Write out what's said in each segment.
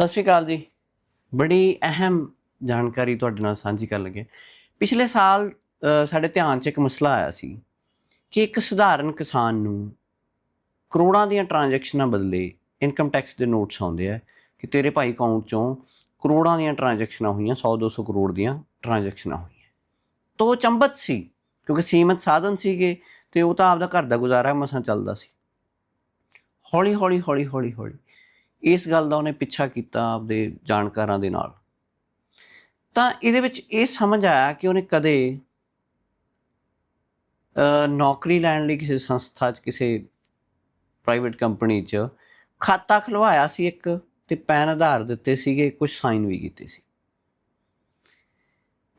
ਸਤਿ ਸ਼੍ਰੀ ਅਕਾਲ ਜੀ। ਬੜੀ ਅਹਿਮ ਜਾਣਕਾਰੀ ਤੁਹਾਡੇ ਨਾਲ ਸਾਂਝੀ ਕਰਨ ਲੱਗੇ। ਪਿਛਲੇ ਸਾਲ ਸਾਡੇ ਧਿਆਨ 'ਚ ਇੱਕ ਮਸਲਾ ਆਇਆ ਸੀ ਕਿ ਇੱਕ ਸਧਾਰਨ ਕਿਸਾਨ ਨੂੰ ਕਰੋੜਾਂ ਦੀਆਂ ਟ੍ਰਾਂਜੈਕਸ਼ਨਾਂ ਬਦਲੇ ਇਨਕਮ ਟੈਕਸ ਦੇ ਨੋਟਸ ਆਉਂਦੇ ਆ ਕਿ ਤੇਰੇ ਭਾਈ ਅਕਾਊਂਟ 'ਚੋਂ ਕਰੋੜਾਂ ਦੀਆਂ ਟ੍ਰਾਂਜੈਕਸ਼ਨਾਂ ਹੋਈਆਂ 100 200 ਕਰੋੜ ਦੀਆਂ ਟ੍ਰਾਂਜੈਕਸ਼ਨਾਂ ਹੋਈਆਂ। ਤੋ ਉਹ ਚੰਬਤ ਸੀ, ਕਿਉਂਕਿ ਸੀਮਤ ਸਾਧਨ ਸੀਗੇ ਤੇ ਉਹ ਤਾਂ ਆਪਦਾ ਘਰ ਦਾ ਗੁਜ਼ਾਰਾ ਮਸਾਂ ਚੱਲਦਾ ਸੀ। ਹੌਲੀ ਹੌਲੀ ਹੌਲੀ ਹੌਲੀ ਹੌਲੀ ਇਸ ਗੱਲ ਦਾ ਉਹਨੇ ਪਿੱਛਾ ਕੀਤਾ ਆਪਦੇ ਜਾਣਕਾਰਾਂ ਦੇ ਨਾਲ। ਤਾਂ ਇਹਦੇ ਵਿੱਚ ਇਹ ਸਮਝ ਆਇਆ ਕਿ ਉਹਨੇ ਕਦੇ ਨੌਕਰੀ ਲੈਣ ਲਈ ਕਿਸੇ ਸੰਸਥਾ 'ਚ, ਕਿਸੇ ਪ੍ਰਾਈਵੇਟ ਕੰਪਨੀ 'ਚ ਖਾਤਾ ਖਲਵਾਇਆ ਸੀ ਇੱਕ ਤੇ ਪੈਨ ਆਧਾਰ ਦਿੱਤੇ ਸੀਗੇ ਕੁਝ ਸਾਈਨ ਵੀ ਕੀਤੇ ਸੀ।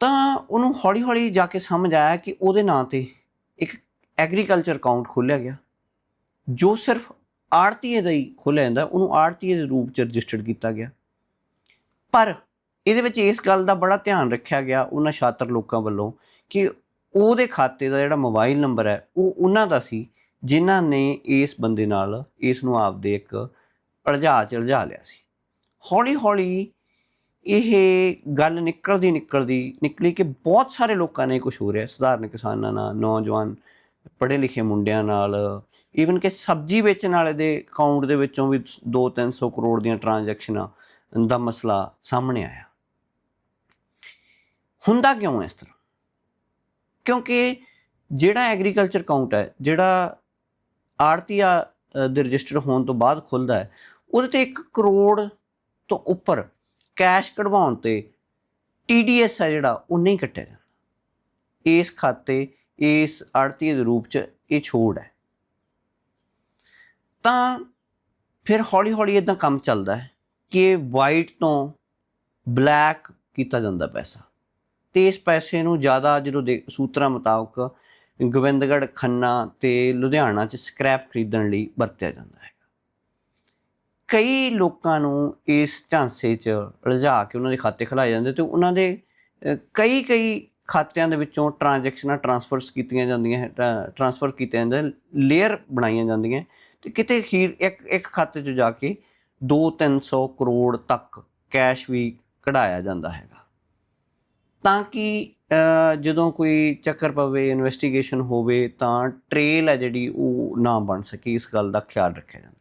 ਤਾਂ ਉਹਨੂੰ ਹੌਲੀ-ਹੌਲੀ ਜਾ ਕੇ ਸਮਝ ਆਇਆ ਕਿ ਉਹਦੇ ਨਾਂ ਤੇ ਇੱਕ ਐਗਰੀਕਲਚਰ ਅਕਾਊਂਟ ਖੋਲ੍ਹਿਆ ਗਿਆ, ਜੋ ਸਿਰਫ ਆੜਤੀਏ ਦਾ ਹੀ ਖੋਲਿਆ ਜਾਂਦਾ ਉਹਨੂੰ ਆੜਤੀਏ ਦੇ ਰੂਪ ਚ ਰਜਿਸਟਰਡ ਕੀਤਾ ਗਿਆ। ਪਰ ਇਹਦੇ ਵਿੱਚ ਇਸ ਗੱਲ ਦਾ ਬੜਾ ਧਿਆਨ ਰੱਖਿਆ ਗਿਆ ਉਹਨਾਂ ਛਾਤਰ ਲੋਕਾਂ ਵੱਲੋਂ ਕਿ ਉਹਦੇ ਖਾਤੇ ਦਾ ਜਿਹੜਾ ਮੋਬਾਈਲ ਨੰਬਰ ਹੈ, ਉਹ ਉਹਨਾਂ ਦਾ ਸੀ ਜਿਨ੍ਹਾਂ ਨੇ ਇਸ ਬੰਦੇ ਨਾਲ ਇਸ ਨੂੰ ਆਪਦੇ ਇੱਕ ਅਲਝਾ ਚ ਉਲਝਾ ਲਿਆ ਸੀ। ਹੌਲੀ ਹੌਲੀ ਇਹ ਗੱਲ ਨਿਕਲਦੀ ਨਿਕਲਦੀ ਨਿਕਲੀ ਕਿ ਬਹੁਤ ਸਾਰੇ ਲੋਕਾਂ ਨੇ ਕੁਝ ਹੋ ਰਿਹਾ। ਸਧਾਰਨ ਕਿਸਾਨਾਂ ਨਾਲ, ਨੌਜਵਾਨ ਪੜ੍ਹੇ ਲਿਖੇ ਮੁੰਡਿਆਂ ਨਾਲ ਈਵਨ ਕਿ ਸਬਜ਼ੀ ਵੇਚਣ ਵਾਲੇ ਦੇ ਅਕਾਊਂਟ ਦੇ ਵਿੱਚੋਂ ਵੀ 2-300 ਕਰੋੜ ਦੀਆਂ ਟ੍ਰਾਂਜੈਕਸ਼ਨਾਂ ਦਾ ਮਸਲਾ ਸਾਹਮਣੇ ਆਇਆ। ਹੁੰਦਾ ਕਿਉਂ ਇਸ ਤਰ੍ਹਾਂ? ਕਿਉਂਕਿ ਜਿਹੜਾ ਐਗਰੀਕਲਚਰ ਅਕਾਊਂਟ ਹੈ, ਜਿਹੜਾ ਆੜਤੀਆ ਦੇ ਰਜਿਸਟਰ ਹੋਣ ਤੋਂ ਬਾਅਦ ਖੁੱਲਦਾ ਹੈ, ਉਹਦੇ ਤੇ 1 ਕਰੋੜ ਤੋਂ ਉੱਪਰ ਕੈਸ਼ ਕਢਵਾਉਣ ਤੇ TDS ਹੈ ਜਿਹੜਾ, ਉਹ ਨਹੀਂ ਕੱਟਿਆ ਜਾਂਦਾ। ਇਸ ਖਾਤੇ, ਇਸ ਆੜਤੀਏ ਦੇ ਰੂਪ ਚ ਇਹ ਛੋੜ ਹੈ। ਤਾਂ ਫਿਰ ਹੌਲੀ ਹੌਲੀ ਇਦਾਂ ਕੰਮ ਚੱਲਦਾ ਹੈ ਕਿ ਵਾਈਟ ਤੋਂ ਬਲੈਕ ਕੀਤਾ ਜਾਂਦਾ ਪੈਸਾ। ਤੇ ਇਸ ਪੈਸੇ ਨੂੰ ਜ਼ਿਆਦਾ ਜਦੋਂ ਦੇ, ਸੂਤਰਾਂ ਮੁਤਾਬਕ ਗੋਬਿੰਦਗੜ੍ਹ, ਖੰਨਾ ਤੇ ਲੁਧਿਆਣਾ ਚ ਸਕ੍ਰੈਪ ਖਰੀਦਣ ਲਈ ਵਰਤਿਆ ਜਾਂਦਾ ਹੈ। ਕਈ ਲੋਕਾਂ ਨੂੰ ਇਸ ਝਾਂਸੇ 'ਚ ਉਲਝਾ ਕੇ ਉਹਨਾਂ ਦੇ ਖਾਤੇ ਖੁਲਾਏ ਜਾਂਦੇ ਤੇ ਉਹਨਾਂ ਦੇ ਕਈ ਕਈ ਖਾਤਿਆਂ ਦੇ ਵਿੱਚੋਂ ਟ੍ਰਾਂਜੈਕਸ਼ਨਾਂ ਟ੍ਰਾਂਸਫਰਸ ਕੀਤੀਆਂ ਜਾਂਦੀਆਂ ਟ੍ਰਾਂਸਫਰ ਕੀਤੇ ਜਾਂਦੇ ਲੇਅਰ ਬਣਾਈਆਂ ਜਾਂਦੀਆਂ ਤੇ ਕਿਤੇ ਖੀਰ ਇੱਕ ਇੱਕ ਖਾਤੇ 'ਚ ਜਾ ਕੇ 2-300 ਕਰੋੜ ਤੱਕ ਕੈਸ਼ ਵੀ ਕਢਾਇਆ ਜਾਂਦਾ ਹੈਗਾ। ਤਾਂ ਕਿ ਜਦੋਂ ਕੋਈ ਚੱਕਰ ਪਵੇ ਇਨਵੈਸਟੀਗੇਸ਼ਨ ਹੋਵੇ, ਤਾਂ ਟ੍ਰੇਲ ਹੈ ਜਿਹੜੀ ਉਹ ਨਾ ਬਣ ਸਕੇ, ਇਸ ਗੱਲ ਦਾ ਖਿਆਲ ਰੱਖਿਆ ਜਾਂਦਾ।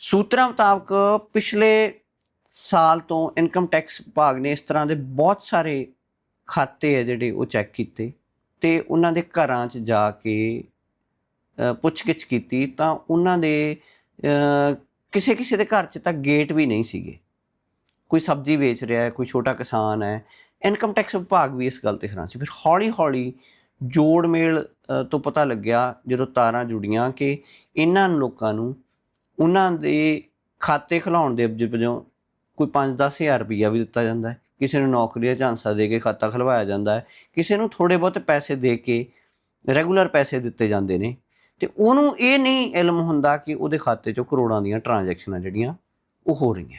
ਸੂਤਰਾਂ ਮੁਤਾਬਕ ਪਿਛਲੇ ਸਾਲ ਤੋਂ ਇਨਕਮ ਟੈਕਸ ਵਿਭਾਗ ਨੇ ਇਸ ਤਰ੍ਹਾਂ ਦੇ ਬਹੁਤ ਸਾਰੇ ਖਾਤੇ ਹੈ ਜਿਹੜੇ ਉਹ ਚੈੱਕ ਕੀਤੇ ਤੇ ਉਹਨਾਂ ਦੇ ਘਰਾਂ 'ਚ ਜਾ ਕੇ ਪੁੱਛਗਿੱਛ ਕੀਤੀ ਤਾਂ ਉਹਨਾਂ ਦੇ ਕਿਸੇ ਕਿਸੇ ਦੇ ਘਰ 'ਚ ਤਾਂ ਗੇਟ ਵੀ ਨਹੀਂ ਸੀਗੇ। ਕੋਈ ਸਬਜ਼ੀ ਵੇਚ ਰਿਹਾ ਹੈ, ਕੋਈ ਛੋਟਾ ਕਿਸਾਨ ਹੈ, ਇਨਕਮ ਟੈਕਸ ਵਿਭਾਗ ਵੀ ਇਸ ਗੱਲ ਤੇ ਹੈਰਾਨ ਸੀ। ਫਿਰ ਹੌਲੀ ਹੌਲੀ ਜੋੜ ਮੇਲ ਤੋਂ ਪਤਾ ਲੱਗਿਆ, ਜਦੋਂ ਤਾਰਾਂ ਜੁੜੀਆਂ ਕਿ ਇਹਨਾਂ ਲੋਕਾਂ ਨੂੰ ਉਹਨਾਂ ਦੇ ਖਾਤੇ ਖੁਲਾਉਣ ਦੇ ਵਜੋਂ ਕੋਈ 5-10000 ਰੁਪਈਆ ਵੀ ਦਿੱਤਾ ਜਾਂਦਾ ਹੈ। ਕਿਸੇ ਨੂੰ ਨੌਕਰੀ ਦਾ ਝਾਂਸਾ ਦੇ ਕੇ ਖਾਤਾ ਖਲਵਾਇਆ ਜਾਂਦਾ ਹੈ। ਕਿਸੇ ਨੂੰ ਥੋੜੇ ਬਹੁਤ ਪੈਸੇ ਦੇ ਕੇ ਰੈਗੂਲਰ ਪੈਸੇ ਦਿੱਤੇ ਜਾਂਦੇ ਨੇ। ਤੇ ਉਹਨੂੰ ਇਹ ਨਹੀਂ ਇਲਮ ਹੁੰਦਾ ਕਿ ਉਹਦੇ ਖਾਤੇ 'ਚੋਂ ਕਰੋੜਾਂ ਦੀਆਂ ਟ੍ਰਾਂਜੈਕਸ਼ਨਾਂ ਜਿਹੜੀਆਂ ਉਹ ਹੋ ਰਹੀਆਂ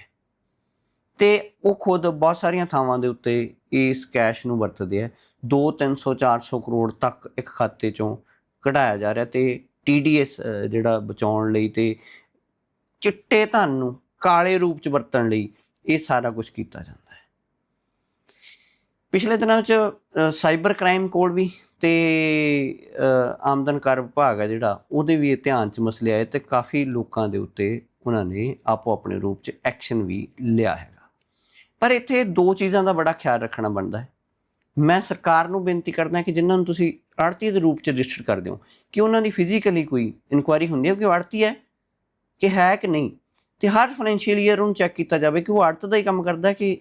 ਤੇ ਉਹ ਖੁਦ ਬਹੁਤ ਸਾਰੀਆਂ ਥਾਵਾਂ ਦੇ ਉੱਤੇ ਇਸ ਕੈਸ਼ ਨੂੰ ਵਰਤਦੇ ਆ 2 300 400 ਕਰੋੜ ਤੱਕ ਇੱਕ ਖਾਤੇ 'ਚੋਂ ਕਢਾਇਆ ਜਾ ਰਿਹਾ ਤੇ TDS ਅ, ਜਿਹੜਾ ਬਚਾਉਣ ਲਈ ਤੇ ਚਿੱਟੇ ਧਨ ਨੂੰ ਕਾਲੇ ਰੂਪ 'ਚ ਵਰਤਣ ਲਈ ਇਹ ਸਾਰਾ ਕੁਝ ਕੀਤਾ ਜਾਂਦਾ ਪਿਛਲੇ ਦਿਨਾਂ ਵਿੱਚ ਸਾਈਬਰ ਕ੍ਰਾਈਮ ਕੋਲ ਵੀ ਤੇ ਆਮਦਨ ਕਰ ਵਿਭਾਗ ਹੈ ਜਿਹੜਾ, ਉਹਦੇ ਵੀ ਇਹ ਧਿਆਨ 'ਚ ਮਸਲੇ ਆਏ ਤੇ ਕਾਫੀ ਲੋਕਾਂ ਦੇ ਉੱਤੇ ਉਹਨਾਂ ਨੇ ਆਪੋ ਆਪਣੇ ਰੂਪ 'ਚ ਐਕਸ਼ਨ ਵੀ ਲਿਆ ਹੈਗਾ। ਪਰ ਇੱਥੇ ਦੋ ਚੀਜ਼ਾਂ ਦਾ ਬੜਾ ਖਿਆਲ ਰੱਖਣਾ ਬਣਦਾ ਹੈ। ਮੈਂ ਸਰਕਾਰ ਨੂੰ ਬੇਨਤੀ ਕਰਦਾ ਕਿ ਜਿਨ੍ਹਾਂ ਨੂੰ ਤੁਸੀਂ ਆੜਤੀ ਦੇ ਰੂਪ 'ਚ ਰਜਿਸਟਰ ਕਰ ਦਿਓ ਕਿ ਉਹਨਾਂ ਦੀ ਫਿਜ਼ੀਕਲੀ ਕੋਈ ਇਨਕੁਆਇਰੀ ਹੁੰਦੀ ਹੈ ਕਿ ਉਹ ਆੜਤੀ ਹੈ ਕਿ ਹੈ ਕਿ ਨਹੀਂ? ਤੇ ਹਰ ਫਾਈਨੈਂਸ਼ੀਅਲ ਈਅਰ ਉਹਨੂੰ ਚੈੱਕ ਕੀਤਾ ਜਾਵੇ ਕਿ ਉਹ ਆੜਤ ਦਾ ਹੀ ਕੰਮ ਕਰਦਾ ਕਿ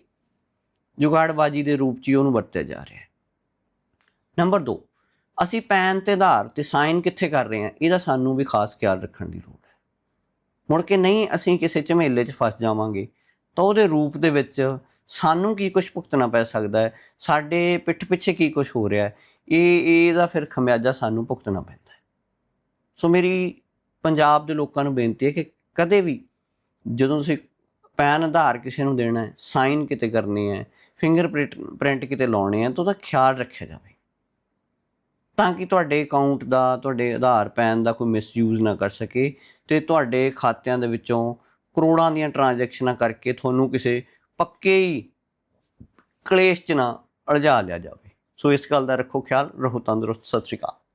ਜੁਗਾੜਬਾਜੀ ਦੇ ਰੂਪ 'ਚ ਹੀ ਉਹਨੂੰ ਵਰਤਿਆ ਜਾ ਰਿਹਾ ਹੈ। ਨੰਬਰ 2 ਅਸੀਂ ਪੈਨ ਤੇ ਆਧਾਰ ਤੇ ਸਾਈਨ ਕਿੱਥੇ ਕਰ ਰਹੇ ਹਾਂ, ਇਹਦਾ ਸਾਨੂੰ ਵੀ ਖਾਸ ਖਿਆਲ ਰੱਖਣ ਦੀ ਲੋੜ ਹੈ। ਮੁੜ ਕੇ ਨਹੀਂ ਅਸੀਂ ਕਿਸੇ ਝਮੇਲੇ 'ਚ ਫਸ ਜਾਵਾਂਗੇ, ਤਾਂ ਉਹਦੇ ਰੂਪ ਦੇ ਵਿੱਚ ਸਾਨੂੰ ਕੀ ਕੁਝ ਭੁਗਤਣਾ ਪੈ ਸਕਦਾ ਹੈ, ਸਾਡੇ ਪਿੱਠ ਪਿੱਛੇ ਕੀ ਕੁਝ ਹੋ ਰਿਹਾ ਹੈ, ਇਹ, ਇਹਦਾ ਫਿਰ ਖਮਿਆਜਾ ਸਾਨੂੰ ਭੁਗਤਣਾ ਪੈਂਦਾ ਹੈ। ਸੋ ਮੇਰੀ ਪੰਜਾਬ ਦੇ ਲੋਕਾਂ ਨੂੰ ਬੇਨਤੀ ਹੈ ਕਿ ਕਦੇ ਵੀ ਜਦੋਂ ਤੁਸੀਂ ਪੈਨ ਆਧਾਰ ਕਿਸੇ ਨੂੰ ਦੇਣਾ ਹੈ, ਸਾਈਨ ਕਿਤੇ ਕਰਨੀ ਹੈ ਫਿੰਗਰ ਪ੍ਰਿੰਟ ਕਿਤੇ ਲਾਉਣੇ ਆ ਤਾਂ ਉਹਦਾ ਖਿਆਲ ਰੱਖਿਆ ਜਾਵੇ। ਤਾਂ ਕਿ ਤੁਹਾਡੇ ਅਕਾਊਂਟ ਦਾ, ਤੁਹਾਡੇ ਆਧਾਰ ਪੈਨ ਦਾ ਕੋਈ ਮਿਸਯੂਜ਼ ਨਾ ਕਰ ਸਕੇ ਤੇ ਤੁਹਾਡੇ ਖਾਤਿਆਂ ਦੇ ਵਿੱਚੋਂ ਕਰੋੜਾਂ ਦੀਆਂ ਟ੍ਰਾਂਜੈਕਸ਼ਨਾਂ ਕਰਕੇ ਤੁਹਾਨੂੰ ਕਿਸੇ ਪੱਕੇ ਹੀ ਕਲੇਸ਼ 'ਚ ਨਾ ਅਲਝਾ ਲਿਆ ਜਾਵੇ। ਸੋ ਇਸ ਗੱਲ ਦਾ ਰੱਖੋ ਖਿਆਲ, ਰਹੋ ਤੰਦਰੁਸਤ, ਸਤਿ ਸ਼੍ਰੀ ਅਕਾਲ।